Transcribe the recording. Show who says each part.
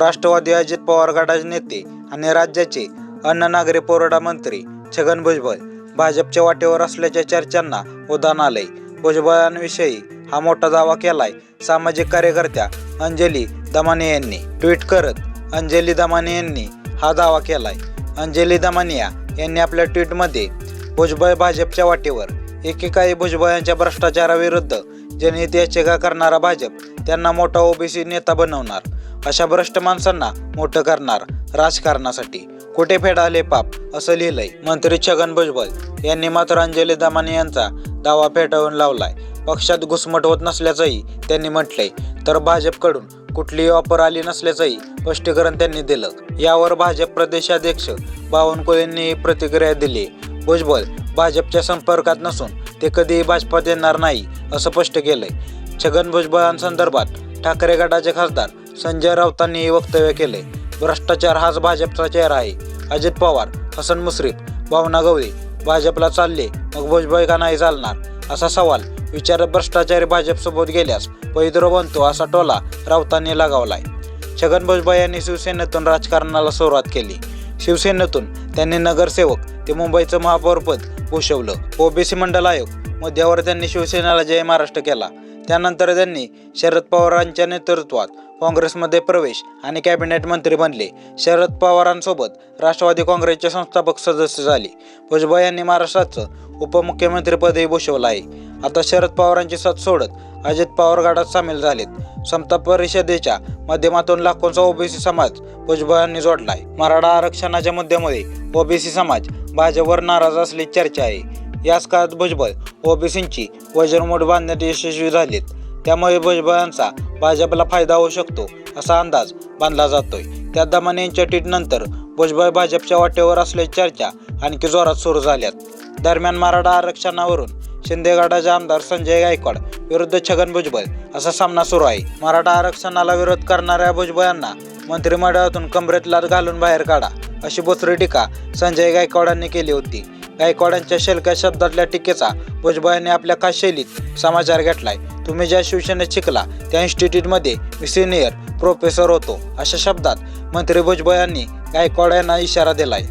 Speaker 1: राष्ट्रवादी अजित पवार गटाचे नेते आणि राज्याचे अन्न नागरी पुरवठा मंत्री छगन भुजबळ भाजपच्या वाटेवर असल्याच्या चर्चांना उदाहरण आलंय. भुजबळांविषयी हा मोठा दावा केलाय सामाजिक कार्यकर्त्या अंजली दमाने यांनी. ट्विट करत अंजली दमाने यांनी हा दावा केलाय. अंजली दमानिया यांनी आपल्या ट्विटमध्ये भुजबळ भाजपच्या वाटेवर एकेकाळी भुजबळ यांच्या भ्रष्टाचाराविरुद्ध जनहित याचिका करणारा भाजप त्यांना मोठा ओबीसी नेता बनवणार. अशा भ्रष्ट माणसांना मोठं करणार राजकारणासाठी. कुठे फेडाले पाप असं लिहिलंय मंत्री छगन भुजबळ. यांनी मात्र अंजली दमाने यांचा दावा फेटाळून लावलाय. पक्षात घुसमट होत नसल्याचंही त्यांनी म्हटलंय. तर भाजपकडून कुठलीही ऑफर आली नसल्याचंही स्पष्टीकरण त्यांनी दिलं. यावर भाजप प्रदेशाध्यक्ष बावनकुळेंनी प्रतिक्रिया दिली. भुजबळ भाजपच्या संपर्कात नसून ते कधीही भाजपात येणार नाही असं स्पष्ट केलंय. छगन भुजबळांसंदर्भात ठाकरे गटाचे खासदार संजय राऊतांनीही वक्तव्य केले. भ्रष्टाचार हाच भाजपचा चेहरा आहे. अजित पवार हसन मुश्रीफ भावना गवळी भाजपला चालले मग भुजबळ का नाही चालणार? असा सवाल विचारत भ्रष्टाचारी भाजपसोबत गेल्यास पैद्रो बनतो असा टोला राऊतांनी लगावलाय. छगन भुजबळ यांनी शिवसेनेतून राजकारणाला सुरुवात केली. शिवसेनेतून त्यांनी नगरसेवक ते मुंबईचं महापौरपद भूषवलं. ओबीसी मंडल आयोग मुद्द्यावर त्यांनी शिवसेनेला जय महाराष्ट्र केला. त्यानंतर त्यांनी शरद पवारांच्या नेतृत्वात काँग्रेसमध्ये प्रवेश आणि कॅबिनेट मंत्री बनले. शरद पवारांसोबत राष्ट्रवादी काँग्रेसचे संस्थापक सदस्य झाले. भुजबळ यांनी महाराष्ट्राचं उपमुख्यमंत्रीपदही भूषवलं आहे. आता शरद पवारांची साथ सोडत अजित पवार गटात सामील झालेत. समता परिषदेच्या माध्यमातून लाखोंचा ओबीसी समाज भुजबळांनी जोडलाय. मराठा आरक्षणाच्या मुद्द्यामुळे ओबीसी समाज भाजपवर नाराज असल्याची चर्चा आहे. याच काळात भुजबळ ओबीसींची वजनमोड बांधण्यात यशस्वी झालीत. त्यामुळे भुजबळांचा भाजपला फायदा होऊ शकतो असा अंदाज बांधला जातोय. त्या दमाने यांच्या ट्विटनंतर भुजबळ भाजपच्या वाटेवर असल्याची चर्चा आणखी जोरात सुरू झाल्यात. दरम्यान मराठा आरक्षणावरून शिंदेगडाचे आमदार संजय गायकवाड विरुद्ध छगन भुजबळ असा सामना सुरू आहे. मराठा आरक्षणाला विरोध करणाऱ्या भुजबळांना मंत्रिमंडळातून कमरेत लाद घालून बाहेर काढा अशी बोचरी टीका संजय गायकवाडांनी केली होती. गायकवाडांच्या शेलक्या शब्दातल्या टीकेचा भुजबळांनी आपल्या खास शैलीत समाचार घेतलाय. तुम्ही ज्या शिवसेनेत शिकला त्या इन्स्टिट्यूटमध्ये मी सिनियर प्रोफेसर होतो अशा शब्दात मंत्री भुजबळ यांनी गायकवाड यांना इशारा दिलाय.